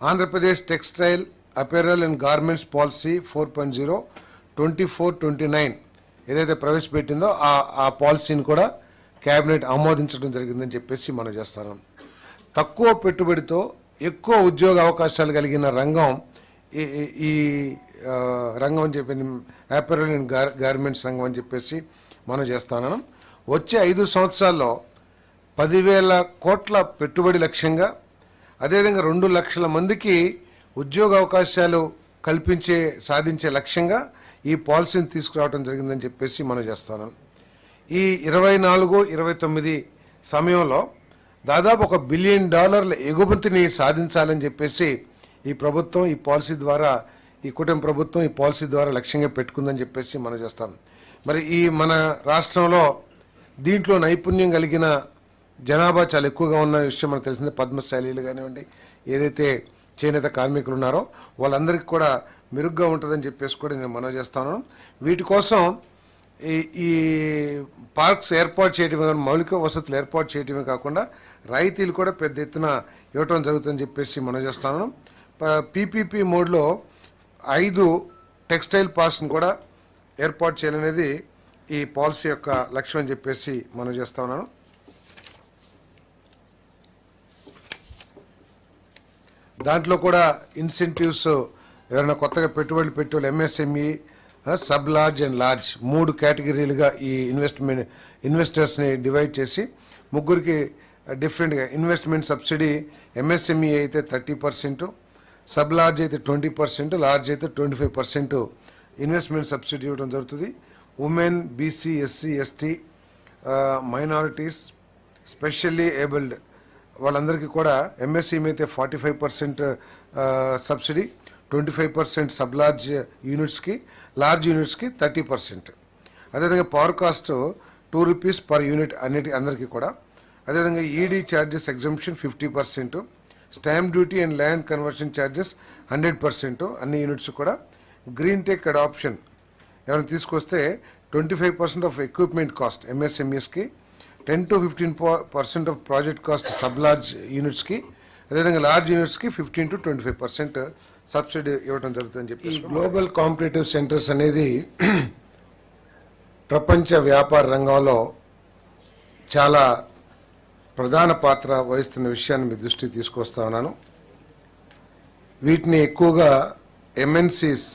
Andhra Pradesh textile apparel and garments policy four point zero twenty four twenty nine ఏదైతే ప్రవేశపెట్టిందో ఆ ఆ పాలసీని కూడా కేబినెట్ ఆమోదించడం జరిగిందని చెప్పేసి మనం చేస్తాను తక్కువ పెట్టుబడితో ఎక్కువ ఉద్యోగ అవకాశాలు కలిగిన రంగం ఈ ఈ- రంగం అని చెప్పి అపెరల్ అండ్ గార్మెంట్స్ రంగం అని చెప్పేసి మనం చేస్తాను వచ్చే ఐదు సంవత్సరాల్లో పదివేల కోట్ల పెట్టుబడి లక్ష్యంగా అదేవిధంగా రెండు లక్షల మందికి ఉద్యోగ అవకాశాలు కల్పించే సాధించే లక్ష్యంగా ఈ పాలసీని తీసుకురావడం జరిగిందని చెప్పేసి మనం చేస్తాను ఈ ఇరవై నాలుగు ఇరవై తొమ్మిది సమయంలో దాదాపు ఒక బిలియన్ డాలర్ల ఎగుమతిని సాధించాలని చెప్పేసి ఈ ప్రభుత్వం ఈ పాలసీ ద్వారా ఈ కూటమి ప్రభుత్వం ఈ పాలసీ ద్వారా లక్ష్యంగా పెట్టుకుందని చెప్పేసి మనం చేస్తాం. మరి ఈ మన రాష్ట్రంలో దీంట్లో నైపుణ్యం కలిగిన జనాభా చాలా ఎక్కువగా ఉన్న విషయం మనకు తెలిసిందే పద్మశైలీలు కానివ్వండి ఏదైతే చేనేత కార్మికులు ఉన్నారో వాళ్ళందరికీ కూడా మెరుగ్గా ఉంటుందని చెప్పేసి కూడా నేను మనవి చేస్తాను వీటి కోసం ఈ ఈ పార్క్స్ ఏర్పాటు చేయడమే మౌలిక వసతులు ఏర్పాటు చేయడమే కాకుండా రాయితీలు కూడా పెద్ద ఎత్తున ఇవ్వటం జరుగుతుందని చెప్పేసి మనం చేస్తాను పీపీపీ మోడ్లో ఐదు టెక్స్టైల్ పార్క్స్ని కూడా ఏర్పాటు చేయాలనేది ఈ పాలసీ యొక్క లక్ష్యం అని చెప్పేసి మనం చేస్తా ఉన్నాను. దాంట్లో కూడా ఇన్సెంటివ్స్ ఎవరైనా కొత్తగా పెట్టుబడులు పెట్టే MSME sub large and large మూడు కేటగిరీలుగా ఈ ఇన్వెస్ట్మెంట్ ఇన్వెస్టర్స్ని డివైడ్ చేసి ముగ్గురికి డిఫరెంట్గా ఇన్వెస్ట్మెంట్ సబ్సిడీ ఎంఎస్ఎంఈ అయితే థర్టీ పర్సెంట్ సబ్ లార్జ్ అయితే ట్వంటీ పర్సెంట్ లార్జ్ అయితే twenty five percent investment subsidy ఇవ్వడం జరుగుతుంది. Women BC SC ST minorities specially abled వాళ్ళందరికీ కూడా ఎంఎస్సీఎం అయితే forty five percent subsidy twenty five percent sub large యూనిట్స్కి large యూనిట్స్కి thirty percent. అదేవిధంగా power cost two rupees per unit అన్నిటి అందరికీ కూడా. అదేవిధంగా ED charges exemption fifty percent. Stamp duty and land conversion charges hundred percent. అన్ని units కూడా. Green tech adoption ఏమైనా తీసుకొస్తే twenty five percent of equipment cost ఎంఎస్ఎంఈస్కి ten to fifteen percent of project cost sub large యూనిట్స్కి అదేవిధంగా large యూనిట్స్కి fifteen to twenty five percent subsidy ఇవ్వడం జరుగుతుందని చెప్పి ఈ global competitive centres అనేది ప్రపంచ వ్యాపార రంగంలో చాలా ప్రధాన పాత్ర వహిస్తున్న విషయాన్ని మీ దృష్టికి తీసుకొస్తా ఉన్నాను. వీటిని ఎక్కువగా ఎంఎన్సీస్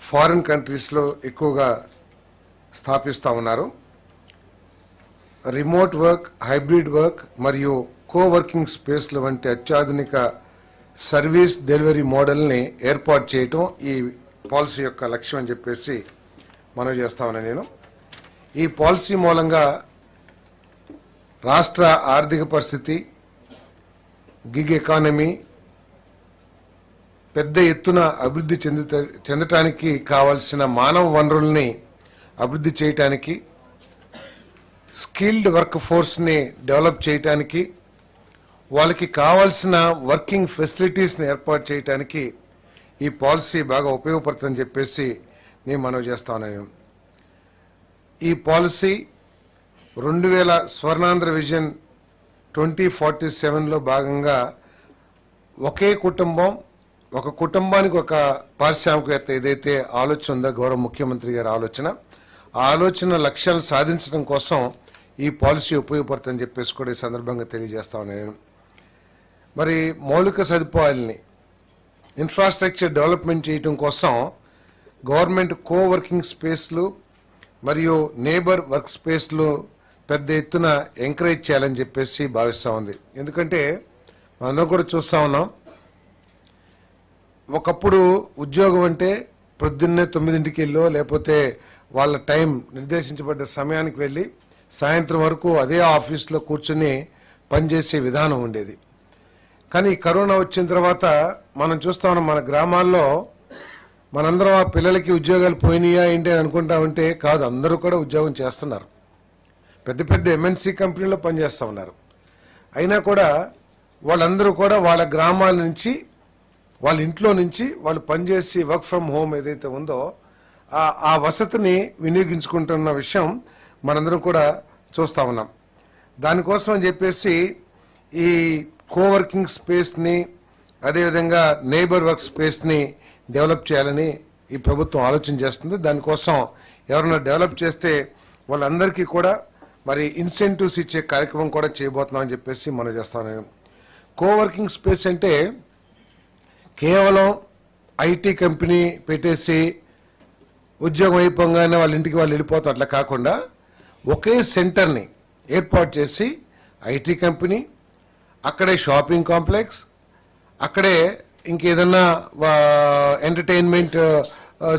ఫారిన్ కంట్రీస్లో ఎక్కువగా స్థాపిస్తూ ఉన్నారు. రిమోట్ వర్క్ హైబ్రిడ్ వర్క్ మరియు కోవర్కింగ్ స్పేస్ల వంటి అత్యాధునిక సర్వీస్ డెలివరీ మోడల్ని ఏర్పాటు చేయటం ఈ పాలసీ యొక్క లక్ష్యం అని చెప్పేసి మనం చేస్తా నేను. ఈ పాలసీ మూలంగా రాష్ట్ర ఆర్థిక పరిస్థితి గిగ్ ఎకానమీ పెద్ద ఎత్తున అభివృద్ధి చెందుత చెందటానికి కావలసిన మానవ వనరుల్ని అభివృద్ధి చేయటానికి స్కిల్డ్ వర్క్ ఫోర్స్ని డెవలప్ చేయటానికి వాళ్ళకి కావాల్సిన వర్కింగ్ ఫెసిలిటీస్ని ఏర్పాటు చేయటానికి ఈ పాలసీ బాగా ఉపయోగపడుతుందని చెప్పేసి నేను మనవి చేస్తాను ఈ పాలసీ రెండు వేల స్వర్ణాంధ్ర విజన్ ట్వంటీ ఫార్టీ సెవెన్లో భాగంగా ఒకే కుటుంబం ఒక కుటుంబానికి ఒక పారిశ్రామికవేత్త ఏదైతే ఆలోచన ఉందో గౌరవ ముఖ్యమంత్రి గారి ఆలోచన ఆలోచన లక్ష్యాలు సాధించడం కోసం ఈ పాలసీ ఉపయోగపడుతుందని చెప్పేసి కూడా ఈ సందర్భంగా తెలియజేస్తా ఉన్నాను. నేను మరి మౌలిక సదుపాయాలని ఇన్ఫ్రాస్ట్రక్చర్ డెవలప్మెంట్ చేయడం కోసం గవర్నమెంట్ కో వర్కింగ్ స్పేస్లు మరియు నేబర్ వర్క్ స్పేస్లు పెద్ద ఎత్తున ఎంకరేజ్ చేయాలని చెప్పేసి భావిస్తూ ఉంది. ఎందుకంటే మనందరం కూడా చూస్తూ ఉన్నాం ఒకప్పుడు ఉద్యోగం అంటే ప్రొద్దున్నే తొమ్మిదింటికి వెళ్ళో లేకపోతే వాళ్ళ టైం నిర్దేశించబడ్డ సమయానికి వెళ్ళి సాయంత్రం వరకు అదే ఆఫీస్లో కూర్చుని పనిచేసే విధానం ఉండేది. కానీ కరోనా వచ్చిన తర్వాత మనం చూస్తా ఉన్నాం మన గ్రామాల్లో మనందరం ఆ పిల్లలకి ఉద్యోగాలు పోయినాయా ఏంటి అని అనుకుంటా ఉంటే కాదు అందరూ కూడా ఉద్యోగం చేస్తున్నారు. పెద్ద పెద్ద ఎంఎన్సీ కంపెనీలో పనిచేస్తూ ఉన్నారు. అయినా కూడా వాళ్ళందరూ కూడా వాళ్ళ గ్రామాల నుంచి వాళ్ళ ఇంట్లో నుంచి వాళ్ళు పనిచేసి వర్క్ ఫ్రమ్ హోమ్ ఏదైతే ఉందో ఆ వసతిని వినియోగించుకుంటున్న విషయం మనందరం కూడా చూస్తా ఉన్నాం. దానికోసం అని చెప్పేసి ఈ కోవర్కింగ్ స్పేస్ని అదేవిధంగా నేబర్ వర్క్ స్పేస్ని డెవలప్ చేయాలని ఈ ప్రభుత్వం ఆలోచన చేస్తుంది. దానికోసం ఎవరైనా డెవలప్ చేస్తే వాళ్ళందరికీ కూడా మరి ఇన్సెంటివ్స్ ఇచ్చే కార్యక్రమం కూడా చేయబోతున్నాం అని చెప్పేసి మనం చేస్తాను కోవర్కింగ్ స్పేస్ అంటే కేవలం ఐటీ కంపెనీ పెట్టేసి ఉద్యోగం అయిపోగానే వాళ్ళ ఇంటికి వాళ్ళు వెళ్ళిపోతారు. అట్లా కాకుండా ఒకే సెంటర్ని ఏర్పాటు చేసి ఐటీ కంపెనీ అక్కడే షాపింగ్ కాంప్లెక్స్ అక్కడే ఇంకేదన్నా ఎంటర్టైన్మెంట్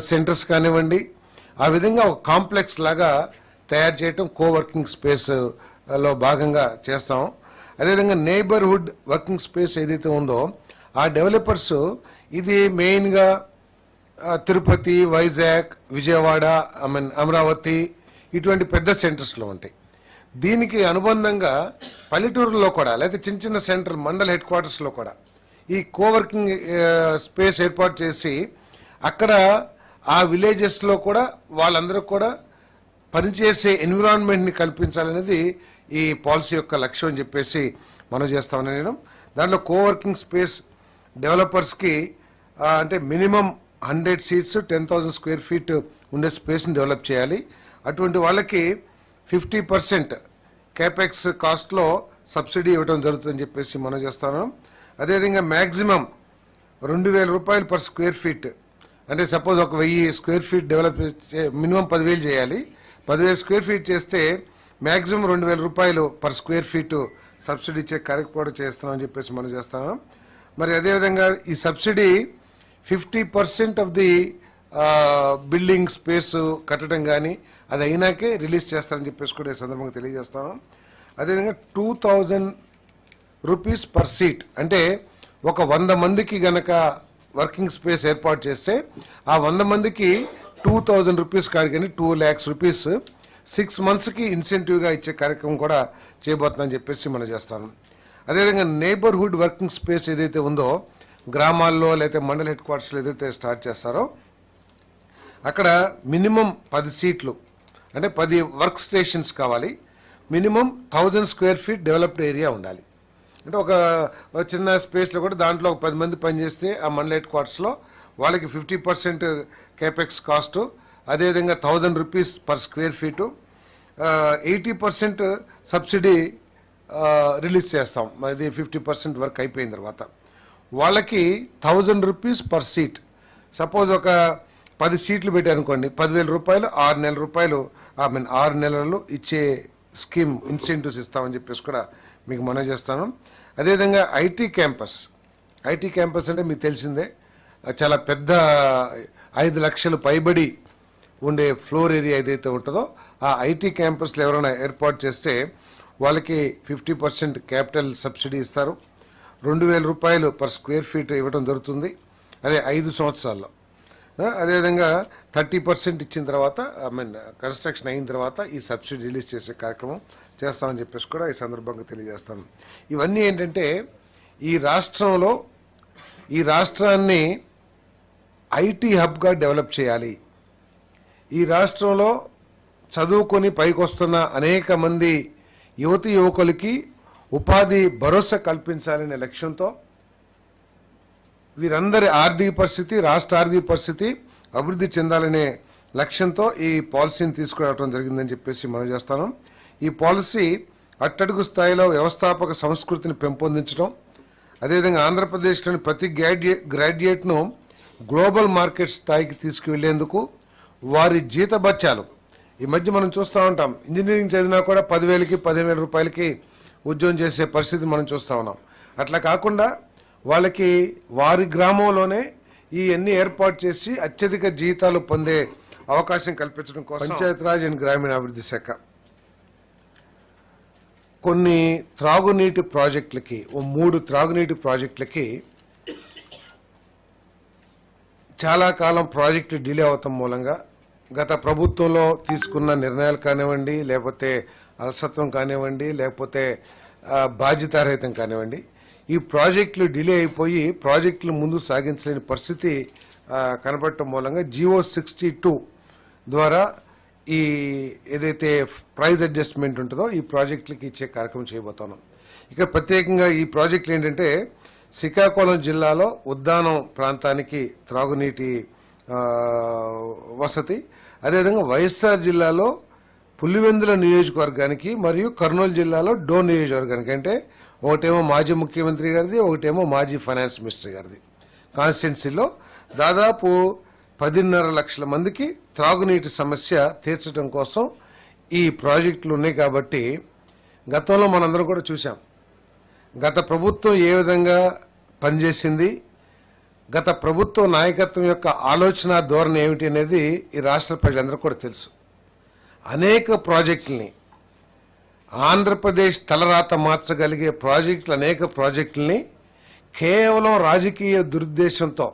సెంటర్స్ కానివ్వండి ఆ విధంగా ఒక కాంప్లెక్స్ లాగా తయారు చేయటం కోవర్కింగ్ స్పేస్లో భాగంగా చేస్తాం. అదేవిధంగా నేబర్హుడ్ వర్కింగ్ స్పేస్ ఏదైతే ఉందో ఆ డెవలపర్స్ ఇది మెయిన్గా తిరుపతి వైజాగ్ విజయవాడ ఐ మీన్ అమరావతి ఇటువంటి పెద్ద సెంటర్స్లో ఉంటాయి. దీనికి అనుబంధంగా పల్లెటూరులో కూడా లేకపోతే చిన్న చిన్న సెంటర్ మండల హెడ్ క్వార్టర్స్లో కూడా ఈ కోవర్కింగ్ స్పేస్ ఏర్పాటు చేసి అక్కడ ఆ విలేజెస్లో కూడా వాళ్ళందరూ కూడా పనిచేసే ఎన్విరాన్మెంట్ని కల్పించాలనేది ఈ పాలసీ యొక్క లక్ష్యం అని చెప్పేసి మనం చేస్తామని నేను దాంట్లో కోవర్కింగ్ స్పేస్ డెవలపర్స్కి అంటే minimum hundred seats ten thousand square feet ఉండే స్పేస్ని డెవలప్ చేయాలి. అటువంటి వాళ్ళకి ఫిఫ్టీ పర్సెంట్ క్యాపెక్స్ కాస్ట్లో సబ్సిడీ ఇవ్వడం జరుగుతుందని చెప్పేసి మనం చేస్తాను అదేవిధంగా మ్యాక్సిమం రెండు వేల రూపాయలు పర్ స్క్వేర్ ఫీట్. అంటే సపోజ్ ఒక వెయ్యి స్క్వేర్ ఫీట్ డెవలప్ మినిమం పదివేలు చేయాలి. పదివేలు స్క్వేర్ ఫీట్ చేస్తే మ్యాక్సిమం రెండు వేల రూపాయలు పర్ స్క్వేర్ ఫీట్ సబ్సిడీ ఇచ్చే కార్యక్రమం చేస్తున్నామని చెప్పేసి మనం చేస్తాను మరి అదేవిధంగా ఈ subsidy fifty percent of the building space కట్టడం కానీ అది అయినాకే రిలీజ్ చేస్తారని చెప్పేసి కూడా ఈ సందర్భంగా తెలియజేస్తాను. అదేవిధంగా two thousand rupees per seat అంటే ఒక వంద మందికి గనక వర్కింగ్ స్పేస్ ఏర్పాటు చేస్తే ఆ వంద మందికి టూ థౌజండ్ రూపీస్ కాడికని టూ ల్యాక్స్ రూపీస్ సిక్స్ మంత్స్కి ఇన్సెంటివ్గా ఇచ్చే కార్యక్రమం కూడా చేయబోతున్నాను చెప్పేసి మనం చేస్తాను. అదేవిధంగా నేబర్హుడ్ వర్కింగ్ స్పేస్ ఏదైతే ఉందో గ్రామాల్లో లేకపోతే మండల హెడ్ క్వార్టర్స్లో ఏదైతే స్టార్ట్ చేస్తారో అక్కడ మినిమం పది సీట్లు అంటే పది వర్క్ స్టేషన్స్ కావాలి. Minimum thousand square feet developed area ఉండాలి. అంటే ఒక చిన్న స్పేస్లో కూడా దాంట్లో ఒక పది మంది పనిచేస్తే ఆ మండల హెడ్ క్వార్టర్స్లో వాళ్ళకి ఫిఫ్టీ పర్సెంట్ కేపెక్స్ కాస్ట్ అదేవిధంగా thousand rupees per square feet eighty percent subsidy release చేస్తాం. అది ఫిఫ్టీ పర్సెంట్ వర్క్ అయిపోయిన తర్వాత. వాళ్ళకి thousand rupees per seat. Suppose ఒక పది సీట్లు పెట్టారనుకోండి పదివేల రూపాయలు ఆరు నెలల రూపాయలు ఐ మీన్ ఆరు నెలలు ఇచ్చే స్కీమ్ ఇన్సెంటివ్స్ ఇస్తామని చెప్పేసి కూడా మీకు మనం చేస్తాను. అదేవిధంగా ఐటీ క్యాంపస్. ఐటీ క్యాంపస్ అంటే మీకు తెలిసిందే చాలా పెద్ద ఐదు లక్షలు పైబడి ఉండే ఫ్లోర్ ఏరియా ఏదైతే ఉంటుందో ఆ ఐటీ క్యాంపస్లో ఎవరైనా ఏర్పాటు చేస్తే వాళ్ళకి ఫిఫ్టీ పర్సెంట్ క్యాపిటల్ సబ్సిడీ ఇస్తారు. రెండు వేల రూపాయలు పర్ స్క్వేర్ ఫీట్ ఇవ్వడం జరుగుతుంది. అదే ఐదు సంవత్సరాల్లో. అదేవిధంగా థర్టీ పర్సెంట్ ఇచ్చిన తర్వాత ఐ మీన్ కన్స్ట్రక్షన్ అయిన తర్వాత ఈ సబ్సిడీ రిలీజ్ చేసే కార్యక్రమం చేస్తామని చెప్పేసి కూడా ఈ సందర్భంగా తెలియజేస్తాను. ఇవన్నీ ఏంటంటే ఈ రాష్ట్రంలో ఈ రాష్ట్రాన్ని ఐటీ హబ్గా డెవలప్ చేయాలి. ఈ రాష్ట్రంలో చదువుకొని పైకొస్తున్న అనేక మంది యువతి యువకులకి ఉపాధి భరోసా కల్పించాలనే లక్ష్యంతో వీరందరి ఆర్థిక పరిస్థితి రాష్ట్ర ఆర్థిక పరిస్థితి అభివృద్ధి చెందాలనే లక్ష్యంతో ఈ పాలసీని తీసుకురావడం జరిగిందని చెప్పేసి మనం చేస్తాను. ఈ పాలసీ అట్టడుగు స్థాయిలో వ్యవస్థాపక సంస్కృతిని పెంపొందించడం అదేవిధంగా ఆంధ్రప్రదేశ్లోని ప్రతి గ్రాడ్యుయే గ్రాడ్యుయేట్ను గ్లోబల్ మార్కెట్ స్థాయికి తీసుకువెళ్ళేందుకు వారి జీతభత్యాలు. ఈ మధ్య మనం చూస్తూ ఉంటాం ఇంజనీరింగ్ చదివినా కూడా పదివేలకి పదిహేను రూపాయలకి ఉద్యోగం చేసే పరిస్థితి మనం చూస్తూ ఉన్నాం. అట్లా కాకుండా వాళ్ళకి వారి గ్రామంలోనే ఈ అన్ని ఏర్పాటు చేసి అత్యధిక జీతాలు పొందే అవకాశం కల్పించడం కోసం పంచాయతీరాజ్ అండ్ గ్రామీణాభివృద్ధి శాఖ కొన్ని త్రాగునీటి ప్రాజెక్టులకి ఓ మూడు త్రాగునీటి ప్రాజెక్టులకి చాలా కాలం ప్రాజెక్టులు డిలే అవటం మూలంగా గత ప్రభుత్వంలో తీసుకున్న నిర్ణయాలు కానివ్వండి లేకపోతే అలసత్వం కానివ్వండి లేకపోతే బాధ్యతారహితం కానివ్వండి ఈ ప్రాజెక్టులు డిలే అయిపోయి ప్రాజెక్టులు ముందు సాగించలేని పరిస్థితి కనపడటం మూలంగా జియో సిక్స్టీ టూ ద్వారా ఈ ఏదైతే ప్రైజ్ అడ్జస్ట్మెంట్ ఉంటుందో ఈ ప్రాజెక్టులకి ఇచ్చే కార్యక్రమం చేయబోతున్నాం. ఇక్కడ ప్రత్యేకంగా ఈ ప్రాజెక్టులు ఏంటంటే శ్రీకాకుళం జిల్లాలో ఉద్దానం ప్రాంతానికి త్రాగునీటి వసతి అదేవిధంగా వైఎస్ఆర్ జిల్లాలో పులివెందుల నియోజకవర్గానికి మరియు కర్నూలు జిల్లాలో డోన్ నియోజకవర్గానికి అంటే ఒకటేమో మాజీ ముఖ్యమంత్రి గారిది ఒకటేమో మాజీ ఫైనాన్స్ మినిస్టర్ గారిది. కాన్స్టిట్యున్సీలో దాదాపు పదిన్నర లక్షల మందికి త్రాగునీటి సమస్య తీర్చడం కోసం ఈ ప్రాజెక్టులు ఉన్నాయి కాబట్టి గతంలో మనందరం కూడా చూసాం గత ప్రభుత్వం ఏ విధంగా పనిచేసింది గత ప్రభుత్వ నాయకత్వం యొక్క ఆలోచన ధోరణి ఏమిటి అనేది ఈ రాష్ట్ర ప్రజలందరూ కూడా తెలుసు. అనేక ప్రాజెక్టుల్ని. ఆంధ్రప్రదేశ్ తలరాత మార్చగలిగే ప్రాజెక్టులు అనేక ప్రాజెక్టుల్ని కేవలం రాజకీయ దురుద్దేశంతో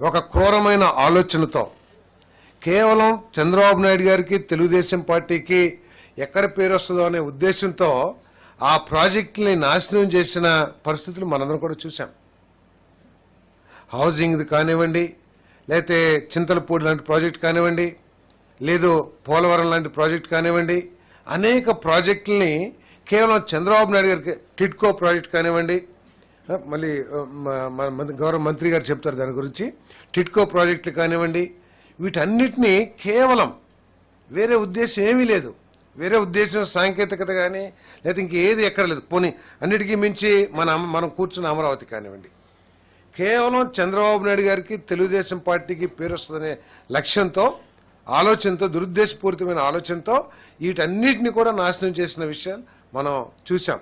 ఒక క్రూరమైన ఆలోచనతో కేవలం చంద్రబాబు నాయుడు గారికి తెలుగుదేశం పార్టీకి ఎక్కడ పేరు వస్తుందో అనే ఉద్దేశంతో ఆ ప్రాజెక్టుల్ని నాశనం చేసిన పరిస్థితులు మనందరం కూడా చూసాం హౌజింగ్ది కానివ్వండి లేకపోతే చింతలపూడి లాంటి ప్రాజెక్ట్ కానివ్వండి లేదు పోలవరం లాంటి ప్రాజెక్ట్ కానివ్వండి అనేక ప్రాజెక్టుల్ని కేవలం చంద్రబాబు నాయుడు గారికి టిడ్కో ప్రాజెక్ట్ కానివ్వండి మళ్ళీ మంత్రి- గౌరవ మంత్రి గారు చెప్తారు దాని గురించి టిట్కో ప్రాజెక్టులు కానివ్వండి వీటన్నిటినీ కేవలం వేరే ఉద్దేశం ఏమీ లేదు. వేరే ఉద్దేశం సాంకేతికత కానీ లేదా ఇంకేది ఎక్కడ లేదు. పోనీ అన్నిటికీ మించి మన మనం కూర్చున్న అమరావతి కానివ్వండి. కేవలం చంద్రబాబు నాయుడు గారికి తెలుగుదేశం పార్టీకి పేరు వస్తుందనే లక్ష్యంతో ఆలోచనతో దురుద్దేశపూరితమైన ఆలోచనతో వీటన్నిటిని కూడా నాశనం చేసిన విషయాలు మనం చూసాం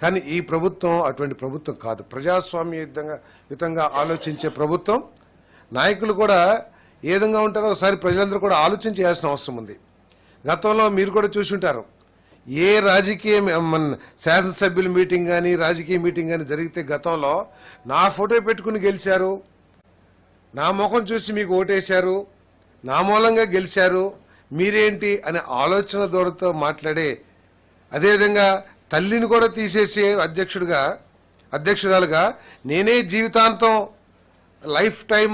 కానీ ఈ ప్రభుత్వం అటువంటి ప్రభుత్వం కాదు. ప్రజాస్వామ్య యుద్ధంగా యుతంగా ఆలోచించే ప్రభుత్వం. నాయకులు కూడా ఏ విధంగా ఉంటారో ఒకసారి ప్రజలందరూ కూడా ఆలోచన చేయాల్సిన అవసరం ఉంది. గతంలో మీరు కూడా చూసి ఉంటారు. ఏ రాజకీయ మన శాసనసభ్యుల మీటింగ్ కానీ రాజకీయ మీటింగ్ కానీ జరిగితే గతంలో నా ఫోటో పెట్టుకుని గెలిచారు. నా ముఖం చూసి మీకు ఓటేశారు. నా మూలంగా గెలిచారు మీరేంటి అనే ఆలోచన దూరంతో మాట్లాడే అదేవిధంగా తల్లిని కూడా తీసేసే అధ్యక్షుడిగా అధ్యక్షురాలుగా నేనే జీవితాంతం లైఫ్ టైం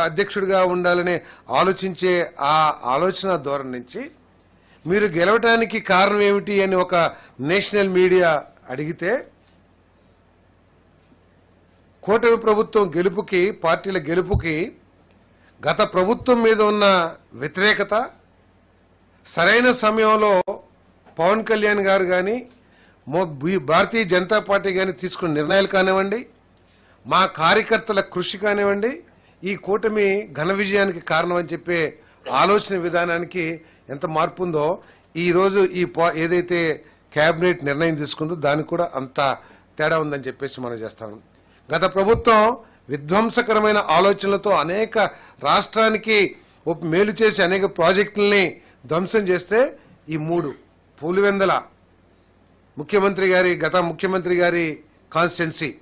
అధ్యక్షుడిగా ఉండాలని ఆలోచించే ఆ ఆలోచన ధోరణి నుంచి మీరు గెలవటానికి కారణం ఏమిటి అని ఒక నేషనల్ మీడియా అడిగితే కూటమి ప్రభుత్వం గెలుపుకి పార్టీల గెలుపుకి గత ప్రభుత్వం మీద ఉన్న వ్యతిరేకత సరైన సమయంలో పవన్ కళ్యాణ్ గారు కానీ భారతీయ జనతా పార్టీ కానీ తీసుకున్న నిర్ణయాలు కానివ్వండి మా కార్యకర్తల కృషి కానివ్వండి ఈ కూటమి ఘన విజయానికి కారణం అని చెప్పే ఆలోచన విధానానికి ఎంత మార్పు ఉందో ఈరోజు ఈ పా- ఏదైతే కేబినెట్ నిర్ణయం తీసుకుందో దానికి కూడా అంత తేడా ఉందని చెప్పేసి మనం చేస్తాం. గత ప్రభుత్వం విధ్వంసకరమైన ఆలోచనలతో అనేక రాష్ట్రానికి మేలు చేసి అనేక ప్రాజెక్టుల్ని ధ్వంసం చేస్తే ఈ మూడు. పూలివెందల ముఖ్యమంత్రి గారి గత ముఖ్యమంత్రి గారి కాన్స్టిట్యున్సీ.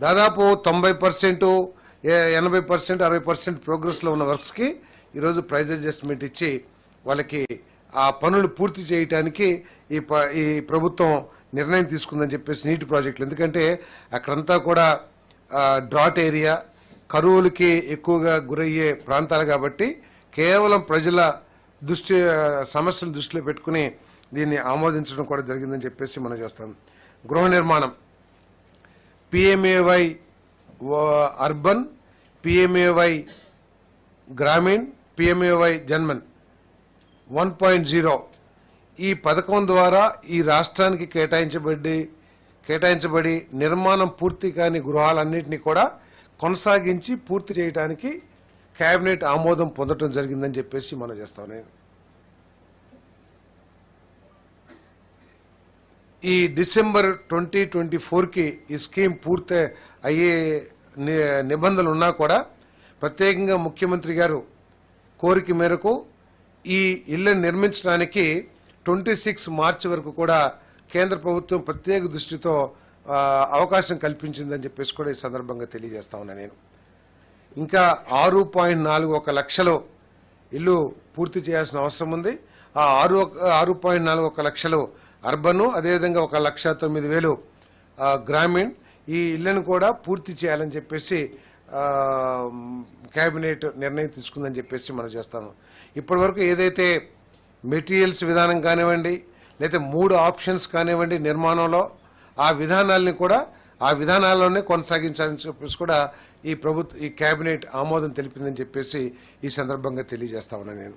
దాదాపు తొంభై పర్సెంట్ ఎనభై పర్సెంట్ అరవై పర్సెంట్ ప్రోగ్రెస్లో ఉన్న వర్క్స్కి ఈరోజు ప్రైజ్ అడ్జస్ట్మెంట్ ఇచ్చి వాళ్ళకి ఆ పనులు పూర్తి చేయటానికి ఈ ప- ఈ ప్రభుత్వం నిర్ణయం తీసుకుందని చెప్పేసి నీటి ప్రాజెక్టులు. ఎందుకంటే అక్కడంతా కూడా డ్రాట్ ఏరియా కరువులకి ఎక్కువగా గురయ్యే ప్రాంతాలు కాబట్టి కేవలం ప్రజల దృష్టి సమస్యను సమస్యలు దృష్టిలో పెట్టుకుని దీన్ని ఆమోదించడం కూడా జరిగిందని చెప్పేసి మనం చేస్తాం. గృహ నిర్మాణం. PMAY urban PMAY Gramin PMAY Janman. One point zero. ఈ పథకం ద్వారా ఈ రాష్ట్రానికి కేటాయించబడి కేటాయించబడి నిర్మాణం పూర్తి కాని గృహాలన్నింటినీ కూడా కొనసాగించి పూర్తి చేయడానికి కేబినెట్ ఆమోదం పొందడం జరిగిందని చెప్పేసి మనం చేస్తాం నేను ఈ డిసెంబర్ ట్వంటీ ట్వంటీ ఫోర్కి ఈ స్కీమ్ పూర్తి అయ్యే ని- నిబంధనలు ఉన్నా కూడా ప్రత్యేకంగా ముఖ్యమంత్రి గారు కోరిక మేరకు ఈ ఇళ్ళను నిర్మించడానికి ట్వంటీ సిక్స్ మార్చి వరకు కూడా కేంద్ర ప్రభుత్వం ప్రత్యేక దృష్టితో అవకాశం కల్పించిందని చెప్పేసి కూడా ఈ సందర్భంగా తెలియజేస్తా ఉన్నా నేను. ఇంకా ఆరు పాయింట్ నాలుగు ఒక లక్షలు ఇల్లు పూర్తి చేయాల్సిన అవసరం ఉంది. ఆ ఆరు ఆరు పాయింట్ నాలుగు ఒక లక్షలు అర్బన్ అదేవిధంగా ఒక లక్ష తొమ్మిది వేలు గ్రామీణ్. ఈ ఇళ్ళను కూడా పూర్తి చేయాలని చెప్పేసి క్యాబినెట్ కేబినెట్ నిర్ణయం తీసుకుందని చెప్పేసి మనం చేస్తాము. ఇప్పటివరకు ఏదైతే మెటీరియల్స్ విధానం కానివ్వండి లేకపోతే మూడు ఆప్షన్స్ కానివ్వండి నిర్మాణంలో ఆ విధానాల్ని కూడా ఆ విధానాల్లోనే కొనసాగించాలని చెప్పేసి కూడా ఈ ప్రభుత్వ ఈ కేబినెట్ ఆమోదం తెలిపిందని చెప్పేసి ఈ సందర్భంగా తెలియజేస్తా ఉన్నాను నేను.